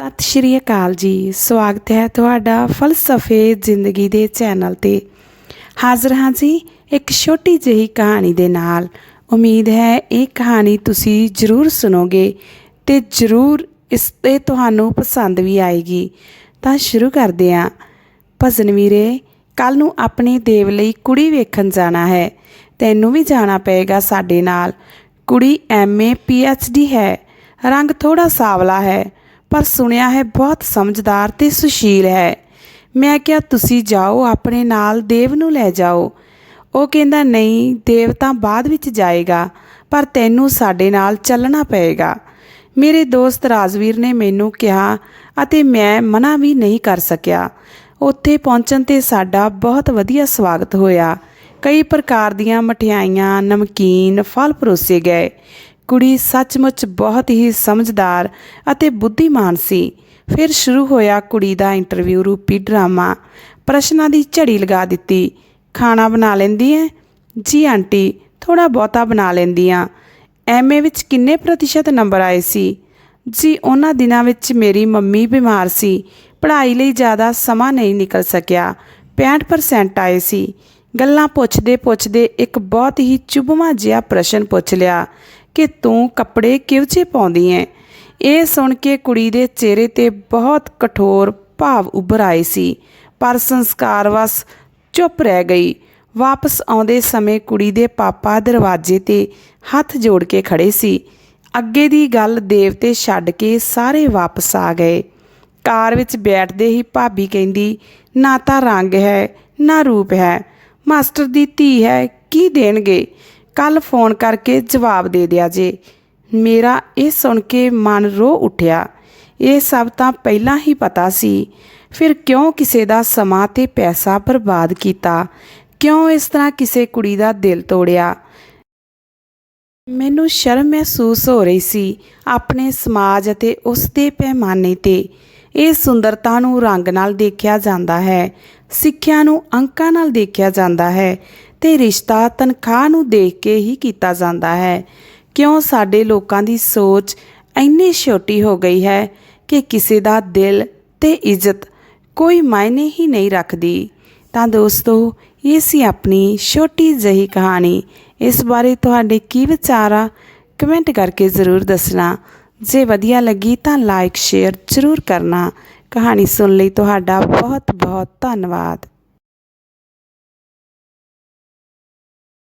ਸਤਿ ਸ਼੍ਰੀ ਅਕਾਲ ਜੀ। ਸਵਾਗਤ ਹੈ ਤੁਹਾਡਾ ਫਲਸਫੇ ਜ਼ਿੰਦਗੀ ਦੇ ਚੈਨਲ ਤੇ। ਹਾਜ਼ਰ ਹਾਂ ਜੀ ਇੱਕ ਛੋਟੀ ਜਿਹੀ ਕਹਾਣੀ ਦੇ ਨਾਲ। ਉਮੀਦ ਹੈ ਇਹ ਕਹਾਣੀ ਤੁਸੀਂ ਜ਼ਰੂਰ ਸੁਣੋਗੇ ਤੇ ਜ਼ਰੂਰ ਇਸ ਤੇ ਤੁਹਾਨੂੰ ਪਸੰਦ ਵੀ ਆਏਗੀ। ਤਾਂ ਸ਼ੁਰੂ ਕਰਦੇ ਹਾਂ। ਭਜਨ ਵੀਰੇ ਕੱਲ ਨੂੰ ਆਪਣੇ ਦੇਵ ਲਈ ਕੁੜੀ ਵੇਖਣ ਜਾਣਾ ਹੈ। ਤੈਨੂੰ ਵੀ ਜਾਣਾ ਪਏਗਾ ਸਾਡੇ ਨਾਲ। ਕੁੜੀ ਐਮਏ ਪੀਐਚਡੀ ਹੈ। ਰੰਗ ਥੋੜਾ ਸਾਵਲਾ ਹੈ। ਪਰ ਸੁਣਿਆ ਹੈ, ਬਹੁਤ ਸਮਝਦਾਰ ਤੇ ਸੁਸ਼ੀਲ ਹੈ। ਮੈਂ ਕਿਹਾ, ਤੁਸੀਂ ਜਾਓ, ਆਪਣੇ ਨਾਲ ਦੇਵ ਨੂੰ ਲੈ ਜਾਓ। ਉਹ ਕਹਿੰਦਾ, ਨਹੀਂ, ਦੇਵ ਤਾਂ ਬਾਅਦ ਵਿੱਚ ਜਾਏਗਾ, ਪਰ ਤੈਨੂੰ ਸਾਡੇ ਨਾਲ ਚੱਲਣਾ ਪਏਗਾ। ਮੇਰੇ ਦੋਸਤ ਰਾਜਵੀਰ ਨੇ ਮੈਨੂੰ ਕਿਹਾ ਅਤੇ ਮੈਂ ਮਨਾ ਵੀ ਨਹੀਂ ਕਰ ਸਕਿਆ। ਉੱਥੇ ਪਹੁੰਚਣ ਤੇ ਸਾਡਾ ਬਹੁਤ ਵਧੀਆ ਸਵਾਗਤ ਹੋਇਆ। ਕਈ ਪ੍ਰਕਾਰ ਦੀਆਂ ਮਠਿਆਈਆਂ, ਨਮਕੀਨ ਫਲ ਪਰੋਸੇ ਗਏ। ਕੁੜੀ ਸੱਚਮੁੱਚ ਬਹੁਤ ਹੀ ਸਮਝਦਾਰ ਅਤੇ ਬੁੱਧੀਮਾਨ ਸੀ। ਫਿਰ ਸ਼ੁਰੂ ਹੋਇਆ ਕੁੜੀ ਦਾ ਇੰਟਰਵਿਊ ਰੂਪੀ ਡਰਾਮਾ। ਪ੍ਰਸ਼ਨਾਂ ਦੀ ਝੜੀ ਲਗਾ ਦਿੱਤੀ। ਖਾਣਾ ਬਣਾ ਲੈਂਦੀ ਐ? ਜੀ, ਆਂਟੀ ਥੋੜਾ ਬਹੁਤਾ ਬਣਾ ਲੈਂਦੀ ਆ। ਐਮਏ ਵਿੱਚ ਕਿੰਨੇ ਪ੍ਰਤੀਸ਼ਤ ਨੰਬਰ ਆਏ ਸੀ? ਜੀ, ਉਹਨਾਂ ਦਿਨਾਂ ਵਿੱਚ ਮੇਰੀ ਮੰਮੀ ਬਿਮਾਰ ਸੀ। ਪੜ੍ਹਾਈ ਲਈ ਜ਼ਿਆਦਾ ਸਮਾਂ ਨਹੀਂ ਨਿਕਲ ਸਕਿਆ। 65% ਆਏ ਸੀ। ਗੱਲਾਂ ਪੁੱਛਦੇ ਪੁੱਛਦੇ ਇੱਕ ਬਹੁਤ ਹੀ ਚੁਭਵਾਂ ਜਿਹਾ ਪ੍ਰਸ਼ਨ ਪੁੱਛ ਲਿਆ। ਕਿ ਤੂੰ ਕੱਪੜੇ ਕਿਉਂ ਜਿਹੇ ਪਾਉਂਦੀ ਐ ਇਹ ਸੁਣ ਕੇ ਕੁੜੀ ਦੇ ਚਿਹਰੇ ਤੇ ਬਹੁਤ ਕਠੋਰ ਭਾਵ ਉੱਭਰ ਆਏ ਸੀ, ਪਰ ਸੰਸਕਾਰਵਸ ਚੁੱਪ ਰਹਿ ਗਈ। ਵਾਪਸ ਆਉਂਦੇ ਸਮੇਂ ਕੁੜੀ ਦੇ ਪਾਪਾ ਦਰਵਾਜ਼ੇ ਤੇ ਹੱਥ ਜੋੜ ਕੇ ਖੜੇ ਸੀ। ਅੱਗੇ ਦੀ ਗੱਲ ਦੇਵਤੇ ਛੱਡ ਕੇ ਸਾਰੇ ਵਾਪਸ ਆ ਗਏ। ਕਾਰ ਵਿੱਚ ਬੈਠਦੇ ਹੀ ਭਾਬੀ ਕਹਿੰਦੀ, ਨਾ ਤਾਂ ਰੰਗ ਹੈ, ਨਾ ਰੂਪ ਹੈ। ਮਾਸਟਰ ਦੀ ਧੀ ਹੈ, ਕੀ ਦੇਣਗੇ? ਕੱਲ ਫੋਨ ਕਰਕੇ ਜਵਾਬ ਦੇ ਦਿਆ ਜੇ। ਮੇਰਾ ਇਹ ਸੁਣ ਕੇ ਮਨ ਰੋ ਉੱਠਿਆ। ਇਹ ਸਭ ਤਾਂ ਪਹਿਲਾਂ ਹੀ ਪਤਾ ਸੀ। ਫਿਰ ਕਿਉਂ ਕਿਸੇ ਦਾ ਸਮਾਂ ਤੇ ਪੈਸਾ ਬਰਬਾਦ ਕੀਤਾ? ਕਿਉਂ ਇਸ ਤਰ੍ਹਾਂ ਕਿਸੇ ਕੁੜੀ ਦਾ ਦਿਲ ਤੋੜਿਆ? ਮੈਨੂੰ ਸ਼ਰਮ ਮਹਿਸੂਸ ਹੋ ਰਹੀ ਸੀ ਆਪਣੇ ਸਮਾਜ ਅਤੇ ਉਸ ਦੇ ਪੈਮਾਨੇ ਤੇ। ਇਹ ਸੁੰਦਰਤਾ ਨੂੰ ਰੰਗ ਨਾਲ ਦੇਖਿਆ ਜਾਂਦਾ ਹੈ, ਸਿੱਖਿਆ ਨੂੰ ਅੰਕਾਂ ਨਾਲ ਦੇਖਿਆ ਜਾਂਦਾ ਹੈ ਤੇ ਰਿਸ਼ਤਾ ਤਨਖਾਹ ਨੂੰ ਦੇਖ ਕੇ ਹੀ ਕੀਤਾ ਜਾਂਦਾ ਹੈ। ਕਿਉਂ ਸਾਡੇ ਲੋਕਾਂ ਦੀ ਸੋਚ ਇੰਨੀ ਛੋਟੀ ਹੋ ਗਈ ਹੈ ਕਿ ਕਿਸੇ ਦਾ ਦਿਲ ਤੇ ਇੱਜ਼ਤ ਕੋਈ ਮਾਇਨੇ ਹੀ ਨਹੀਂ ਰੱਖਦੀ। ਤਾਂ ਦੋਸਤੋ, ਇਹ ਸੀ ਆਪਣੀ ਛੋਟੀ ਜਿਹੀ ਕਹਾਣੀ। ਇਸ ਬਾਰੇ ਤੁਹਾਡੇ ਕੀ ਵਿਚਾਰ ਆ? ਕਮੈਂਟ ਕਰਕੇ ਜ਼ਰੂਰ ਦੱਸਣਾ। ਜੇ ਵਧੀਆ ਲੱਗੀ ਤਾਂ ਲਾਈਕ ਸ਼ੇਅਰ ਜ਼ਰੂਰ ਕਰਨਾ। ਕਹਾਣੀ ਸੁਣ ਲਈ ਤੁਹਾਡਾ ਬਹੁਤ ਬਹੁਤ ਧੰਨਵਾਦ।